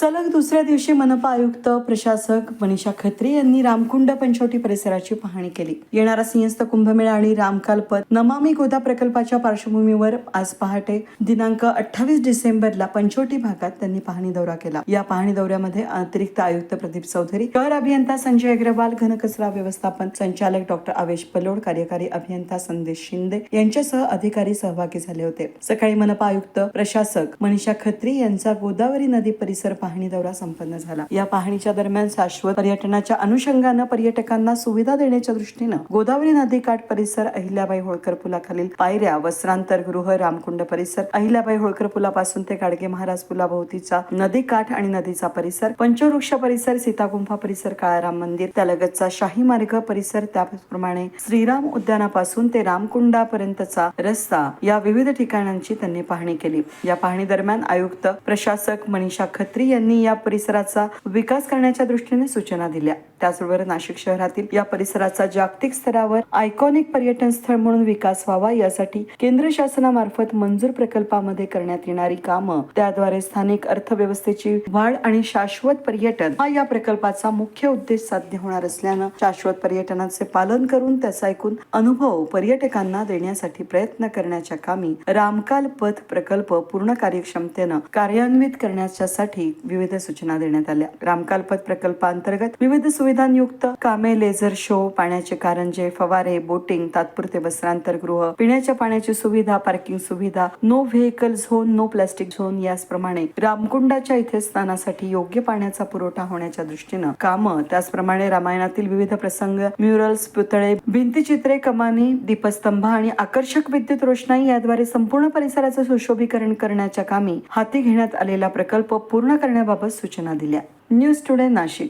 सलग दुसऱ्या दिवशी मनपा आयुक्त प्रशासक मनीषा खत्री यांनी रामकुंड पंचवटी परिसराची पाहणी केली. येणारा सिंहस्थ कुंभमेळा आणि रामकालपत नमामी गोदा प्रकल्पाच्या पार्श्वभूमीवर आज पहाटे दिनांक अठ्ठावीस डिसेंबरला पंचवटी भागात त्यांनी पाहणी दौरा केला. या पाहणी दौऱ्यामध्ये अतिरिक्त आयुक्त प्रदीप चौधरी शहर अभियंता संजय अग्रवाल घनकचरा व्यवस्थापन संचालक डॉक्टर आवेश पलोड कार्यकारी अभियंता संदेश शिंदे यांच्यासह अधिकारी सहभागी झाले होते. सकाळी मनपा आयुक्त प्रशासक मनीषा खत्री यांचा गोदावरी नदी परिसर पाहणी दौरा संपन्न झाला. या पाहणीच्या दरम्यान शाश्वत पर्यटनाच्या अनुषंगानं पर्यटकांना सुविधा देण्याच्या दृष्टीनं गोदावरी नदीकाठ परिसर अहिल्याबाई होळकर पुलाखालील पायऱ्या वस्त्रांतर गृह रामकुंड परिसर अहिल्याबाई होळकर पुलापासून ते गाडगे महाराज पुलाभोवतीचा नदीकाठ आणि नदीचा परिसर पंचवृक्ष परिसर सीतागुंफा परिसर काळाराम मंदिर त्यालगतचा शाही मार्ग परिसर त्याचप्रमाणे श्रीराम उद्यानापासून ते रामकुंडापर्यंतचा रस्ता या विविध ठिकाणांची त्यांनी पाहणी केली. या पाहणी दरम्यान आयुक्त प्रशासक मनीषा खत्री यांनी या परिसराचा विकास करण्याच्या दृष्टीने सूचना दिल्या. त्याचबरोबर नाशिक शहरातील या परिसराचा जागतिक स्तरावर आयकॉनिक पर्यटन स्थळ म्हणून विकास व्हावा यासाठी केंद्र शासनामार्फत मंजूर प्रकल्पामध्ये करण्यात येणारी कामं त्याद्वारे स्थानिक अर्थव्यवस्थेची वाढ आणि शाश्वत पर्यटन हा या प्रकल्पाचा मुख्य उद्देश साध्य होणार असल्यानं शाश्वत पर्यटनाचे पालन करून त्याचा ऐकून अनुभव पर्यटकांना देण्यासाठी प्रयत्न करण्याच्या कामी रामकाल पथ प्रकल्प पूर्ण कार्यक्षमतेनं कार्यान्वित करण्याच्यासाठी विविध सूचना देण्यात आल्या. रामकाल पथ प्रकल्पांतर्गत विविध सुविधा सुविधांयुक्त कामे लेझर शो पाण्याचे कारंजे फवारे बोटिंग तात्पुरते वस्त्रांतर गृह पिण्याच्या पाण्याची सुविधा पार्किंग सुविधा no vehicle zone no plastic zone याचप्रमाणे रामकुंडाच्या इथे स्थानासाठी योग्य पाण्याचा पुरवठा होण्याच्या दृष्टीनं कामं. त्याचप्रमाणे रामायणातील विविध प्रसंग म्युरल्स पुतळे भिंतीचित्रे कमानी दीपस्तंभ आणि आकर्षक विद्युत रोषणाई याद्वारे संपूर्ण परिसराचं सुशोभीकरण करण्याच्या कामी हाती घेण्यात आलेला प्रकल्प पूर्ण करण्याबाबत सूचना दिल्या. News today Nashik.